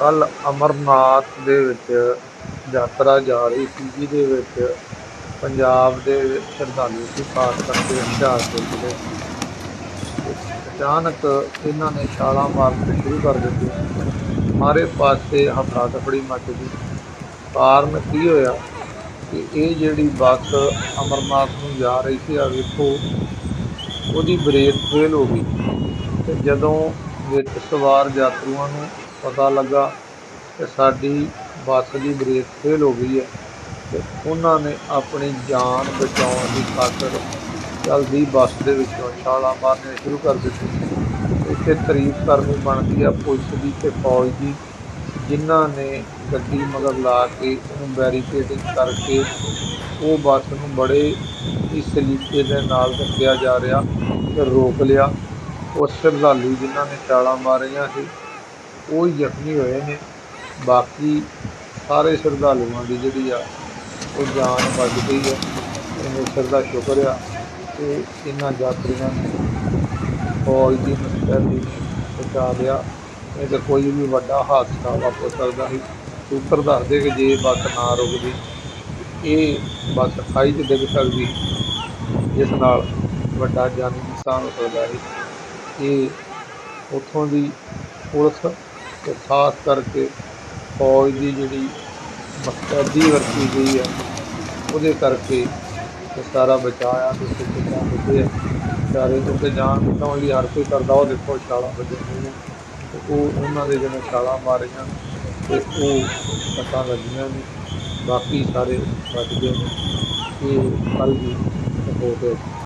ਕੱਲ੍ਹ ਅਮਰਨਾਥ ਦੇ ਵਿੱਚ ਯਾਤਰਾ ਜਾ ਰਹੀ ਸੀ, ਜਿਹਦੇ ਵਿੱਚ ਪੰਜਾਬ ਦੇ ਸ਼ਰਧਾਲੂ ਸੀ, ਖਾਸ ਕਰਕੇ ਹੁਸ਼ਿਆਰਪੁਰ ਜ਼ਿਲ੍ਹੇ ਤੋਂ। ਤੇ ਅਚਾਨਕ ਇਹਨਾਂ ਨੇ ਛਾਲਾਂ ਮਾਰਨੀਆਂ ਸ਼ੁਰੂ ਕਰ ਦਿੱਤੀਆਂ ਸਾਰੇ ਪਾਸੇ ਹਫੜਾ ਦਫੜੀ ਮੱਚ ਗਈ। ਕਾਰਨ ਕੀ ਹੋਇਆ ਕਿ ਇਹ ਜਿਹੜੀ ਬੱਸ ਅਮਰਨਾਥ ਨੂੰ ਜਾ ਰਹੀ ਸੀ ਆ ਵੇਖੋ, ਉਹਦੀ ਬ੍ਰੇਕ ਫੇਲ ਹੋ ਗਈ। ਤੇ ਜਦੋਂ ਵਿੱਚ ਸਵਾਰ ਯਾਤਰੂਆਂ ਨੂੰ ਪਤਾ ਲੱਗਾ ਕਿ ਸਾਡੀ ਬੱਸ ਦੀ ਬ੍ਰੇਕ ਫੇਲ ਹੋ ਗਈ ਹੈ ਤੇ ਉਹਨਾਂ ਨੇ ਆਪਣੀ ਜਾਨ ਬਚਾਉਣ ਦੀ ਖਾਤਰ ਜਲਦੀ ਬੱਸ ਦੇ ਵਿੱਚੋਂ ਛਾਲਾਂ ਮਾਰਨੇ ਸ਼ੁਰੂ ਕਰ ਦਿੱਤੀ ਇੱਥੇ ਤਾਰੀਫ ਕਰਨੀ ਬਣਦੀ ਆ ਪੁਲਿਸ ਦੀ ਤੇ ਫੌਜ ਦੀ, ਜਿਨ੍ਹਾਂ ਨੇ ਗੱਡੀ ਮਗਰ ਲਾ ਕੇ ਉਹਨੂੰ ਬੈਰੀਕੇਡਿੰਗ ਕਰਕੇ ਉਹ ਬੱਸ ਨੂੰ ਬੜੇ ਹੀ ਸਲੀਕੇ ਦੇ ਨਾਲ ਦੱਸਿਆ ਜਾ ਰਿਹਾ ਕਿ ਰੋਕ ਲਿਆ। ਉਹ ਸ਼ਰਧਾਲੂ ਜਿਨ੍ਹਾਂ ਨੇ ਛਾਲਾਂ ਮਾਰੀਆਂ ਸੀ ਉਹ ਜ਼ਖਮੀ ਹੋਏ ਨੇ। ਬਾਕੀ ਸਾਰੇ ਸ਼ਰਧਾਲੂਆਂ ਦੀ ਜਿਹੜੀ ਆ, ਉਹ ਜਾਨ ਬਚ ਗਈ ਹੈ ਪਰਮੇਸ਼ਰ ਦਾ ਸ਼ੁਕਰ ਆ ਕਿ ਇਹਨਾਂ ਯਾਤਰੀਆਂ ਨੂੰ ਫੌਜ ਦੀ ਮੁਸਤੈਦੀ ਨੇ ਬਚਾ ਲਿਆ। ਨਹੀਂ ਤਾਂ ਕੋਈ ਵੀ ਵੱਡਾ ਹਾਦਸਾ ਵਾਪਰ ਸਕਦਾ ਸੀ। ਸੂਤਰ ਦੱਸਦੇ ਕਿ ਜੇ ਬੱਸ ਨਾ ਰੁਕਦੀ, ਇਹ ਬੱਸ ਖਾਈ 'ਚ ਡਿੱਗ ਸਕਦੀ। ਜਿਸ ਨਾਲ ਵੱਡਾ ਜਾਨੀ ਨੁਕਸਾਨ ਹੋ ਸਕਦਾ ਸੀ। ਇਹ ਉੱਥੋਂ ਦੀ ਪੁਲਿਸ ਤੇ ਖਾਸ ਕਰਕੇ ਫੌਜ ਦੀ ਜਿਹੜੀ ਮੁਸਤੈਦੀ ਵਰਤੀ ਗਈ ਹੈ, ਉਹਦੇ ਕਰਕੇ ਇਹ ਸਾਰਾ ਬਚਾਇਆ ਤੇ ਕਿੱਦਾਂ ਬਚੇ ਆ। ਵਿਚਾਰੇ ਤੋਂ ਤੇ ਜਾਨ ਬਚਾਉਣ ਲਈ ਹਰ ਕੋਈ ਕਰਦਾ, ਉਹ ਦੇਖੋ ਛਾਲਾਂ ਵੱਜਣੀਆਂ ਨੇ ਉਹ ਉਹਨਾਂ ਦੇ ਜਿਵੇਂ ਛਾਲਾਂ ਮਾਰੀਆਂ, ਤੇ ਉਹ ਪਤਾ ਲੱਗੀਆਂ ਨੇ ਬਾਕੀ ਸਾਰੇ ਬਚ ਗਏ ਨੇ। ਇਹ ਕੱਲ ਦੀ ਰਿਪੋਰਟ ਹੈ।